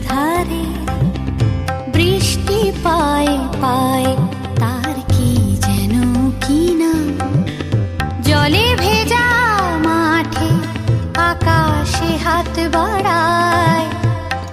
ধারে বৃষ্টি পায় পায়, তার কি যেন কি নাম? জলে ভেজা মাঠে আকাশে হাত বাড়ায়,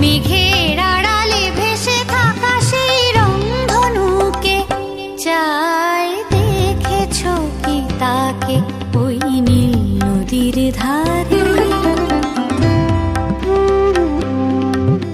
মেঘের আড়ালে ভেসে দেখেছ নদীর ধার?